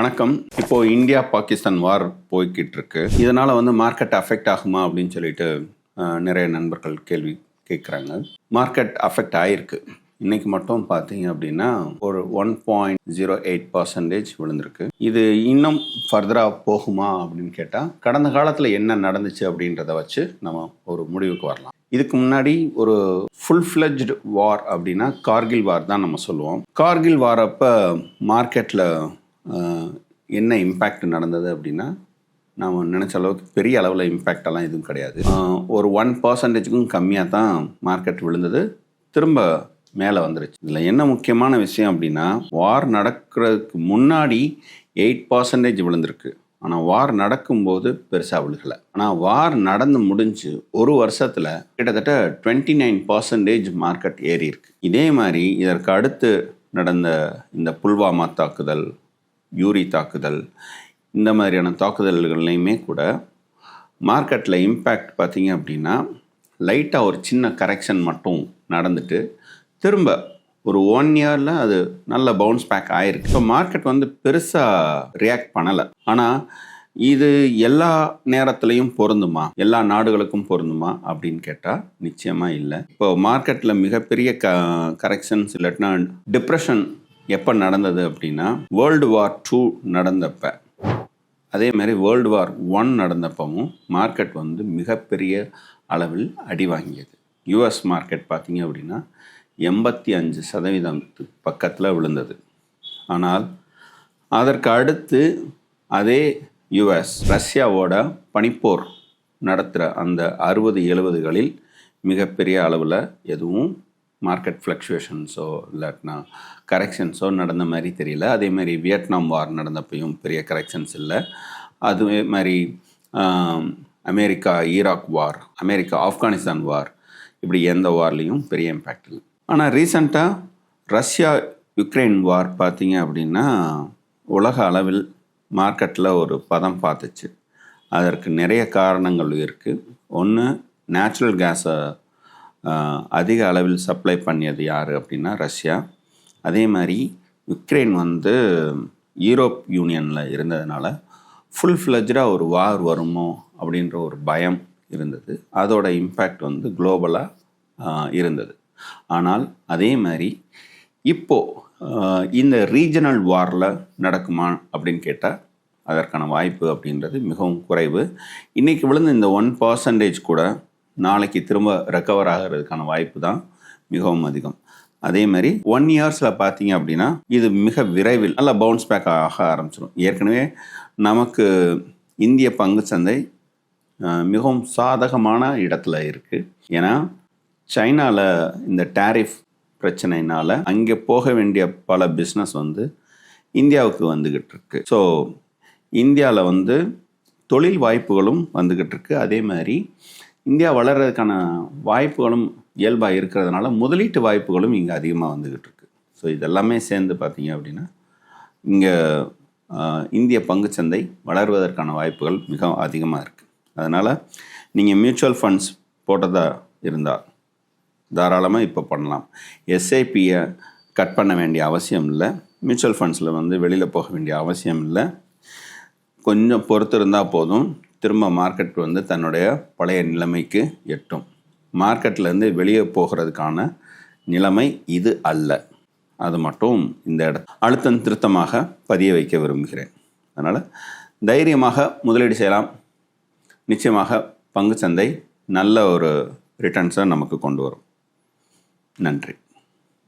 வணக்கம். இப்போ இந்தியா பாகிஸ்தான் வார் போய்கிட்டு இருக்கு இதனால வந்து மார்க்கெட் அஃபெக்ட் ஆகுமா அப்படின்னு சொல்லிட்டு நிறைய நண்பர்கள் கேள்வி கேட்குறாங்க மார்க்கெட் அஃபெக்ட் ஆயிருக்கு. இன்னைக்கு மட்டும் பார்த்தீங்க அப்படின்னா ஒரு one point zero eight percentage விழுந்திருக்கு. இது இன்னும் ஃபர்தராக போகுமா அப்படின்னு கேட்டால் கடந்த காலத்தில் என்ன நடந்துச்சு அப்படின்றத வச்சு நம்ம ஒரு முடிவுக்கு வரலாம். இதுக்கு முன்னாடி ஒரு ஃபுல் ஃப்ளெஜ்டு வார் அப்படின்னா கார்கில் வார் தான் நம்ம சொல்லுவோம். கார்கில் வாரப்போ மார்க்கெட்டில் என்ன இம்பேக்ட் நடந்தது அப்படின்னா நாம் நினச்ச அளவுக்கு பெரிய அளவில் இம்பேக்ட் எல்லாம் எதுவும் கிடையாது. ஒரு ஒன் பர்சன்டேஜுக்கும் கம்மியாக தான் மார்க்கெட் விழுந்தது. திரும்ப மேலே வந்துருச்சு. இதில் என்ன முக்கியமான விஷயம் அப்படின்னா வார் நடக்கிறதுக்கு முன்னாடி எயிட் பர்சன்டேஜ் விழுந்திருக்கு. ஆனால் வார் நடக்கும்போது பெருசாக விழுகலை. ஆனால் வார் நடந்து முடிஞ்சு ஒரு வருஷத்தில் கிட்டத்தட்ட டுவெண்ட்டி நைன் பர்சன்டேஜ் மார்க்கெட் ஏறி இருக்கு இதே மாதிரி இதற்கு அடுத்து நடந்த இந்த புல்வாமா தாக்குதல் யூரி தாக்குதல் இந்த மாதிரியான தாக்குதல்கள்லையுமே கூட மார்க்கெட்டில் இம்பேக்ட் பார்த்தீங்க அப்படின்னா லைட்டாக ஒரு சின்ன கரெக்ஷன் மட்டும் நடந்துட்டு திரும்ப ஒரு ஒன் இயரில் அது நல்ல பவுன்ஸ் பேக் ஆயிருக்கு. இப்போ மார்க்கெட் வந்து பெருசாக ரியாக்ட் பண்ணலை. ஆனால் இது எல்லா நேரத்துலையும் பொருந்துமா? எல்லா நாடுகளுக்கும் பொருந்துமா? அப்படின்னு கேட்டால் நிச்சயமாக இல்லை. இப்போ மார்க்கெட்டில் மிகப்பெரிய க கரெக்ஷன்ஸ் இல்லாட்டினா டிப்ரெஷன் எப்போ நடந்தது அப்படின்னா வேர்ல்டு வார் டூ நடந்தப்ப. அதே மாதிரி வேர்ல்டு வார் ஒன் நடந்தப்பவும் மார்க்கெட் வந்து மிகப்பெரிய அளவில் அடி வாங்கியது. யூஎஸ் மார்க்கெட் பார்த்தீங்க அப்படின்னா எண்பத்தி அஞ்சு சதவீதத்துக்கு பக்கத்தில் விழுந்தது. ஆனால் அதற்கு அடுத்து அதே யுஎஸ் ரஷ்யாவோட பனிப்போர் நடத்துகிற அந்த அறுபது எழுபதுகளில் மிகப்பெரிய அளவில் எதுவும் மார்க்கெட் ஃப்ளக்சுவேஷன்ஸோ இல்லாட்டினா கரெக்ஷன்ஸோ நடந்த மாதிரி தெரியல. அதே மாதிரி வியட்நாம் வார் நடந்தப்பையும் பெரிய கரெக்ஷன்ஸ் இல்லை. அதுவே மாதிரி America Iraq war America Afghanistan war இப்படி எந்த வார்லேயும் பெரிய இம்பேக்ட் இல்லை. ஆனால் ரீசண்டாக ரஷ்யா யுக்ரைன் வார் பார்த்தீங்க அப்படின்னா உலக அளவில் மார்க்கெட்டில் ஒரு பதம் பார்த்துச்சு. அதற்கு நிறைய காரணங்கள் இருக்குது ஒன்று நேச்சுரல் கேஸை அதிக அளவில் சப்ளை பண்ணியது யார் அப்படின்னா ரஷ்யா. அதே மாதிரி யுக்ரைன் வந்து யூரோப் யூனியனில் இருந்ததுனால ஃபுல் ஃப்ளெஜ்டாக ஒரு வார் வருமோ அப்படின்ற ஒரு பயம் இருந்தது. அதோட இம்பேக்ட் வந்து குளோபலாக இருந்தது. ஆனால் அதே மாதிரி இப்போது இந்த ரீஜனல் வாரில் நடக்குமா அப்படின்னு கேட்டால் அதற்கான வாய்ப்பு அப்படின்றது மிகவும் குறைவு. இன்றைக்கி விழுந்த இந்த ஒன் பர்சன்டேஜ் கூட நாளைக்கு திரும்ப ரெக்கவர் ஆகிறதுக்கான வாய்ப்பு தான் மிகவும் அதிகம். அதே மாதிரி ஒன் இயர்ஸில் பார்த்தீங்க அப்படின்னா இது மிக விரைவில் நல்லா பவுன்ஸ் பேக் ஆக ஆரம்பிச்சிடும் ஏற்கனவே நமக்கு இந்திய பங்கு சந்தை மிகவும் சாதகமான இடத்துல இருக்குது ஏன்னா சைனாவில் இந்த டேரிஃப் பிரச்சனைனால அங்கே போக வேண்டிய பல பிஸ்னஸ் வந்து இந்தியாவுக்கு வந்துக்கிட்டு இருக்கு. ஸோ இந்தியாவில் வந்து தொழில் வாய்ப்புகளும் வந்துக்கிட்டு இருக்கு. அதே மாதிரி இந்தியா வளர்கிறதுக்கான வாய்ப்புகளும் இயல்பாக இருக்கிறதுனால முதலீட்டு வாய்ப்புகளும் இங்கே அதிகமாக வந்துக்கிட்டு இருக்கு. ஸோ இதெல்லாமே சேர்ந்து பார்த்தீங்க அப்படின்னா இங்கே இந்திய பங்குச்சந்தை வளர்வதற்கான வாய்ப்புகள் மிக அதிகமாக இருக்குது அதனால் நீங்கள் மியூச்சுவல் ஃபண்ட்ஸ் போட்டதாக இருந்தால் தாராளமாக இப்போ பண்ணலாம். எஸ்ஐபியை கட் பண்ண வேண்டிய அவசியம் இல்லை. மியூச்சுவல் ஃபண்ட்ஸில் வந்து வெளியில் போக வேண்டிய அவசியம் இல்லை. கொஞ்சம் பொறுத்து இருந்தால் போதும். திரும்ப மார்க்கெட் வந்து தன்னுடைய பழைய நிலைமைக்கு எட்டும். மார்க்கெட்லேருந்து வெளியே போகிறதுக்கான நிலைமை இது அல்ல. அது மட்டும் இந்த இட அழுத்தம் திருத்தமாக பதிய வைக்க விரும்புகிறேன். அதனால் தைரியமாக முதலீடு செய்யலாம். நிச்சயமாக பங்குச்சந்தை நல்ல ஒரு ரிட்டர்ன்ஸை நமக்கு கொண்டு வரும். நன்றி.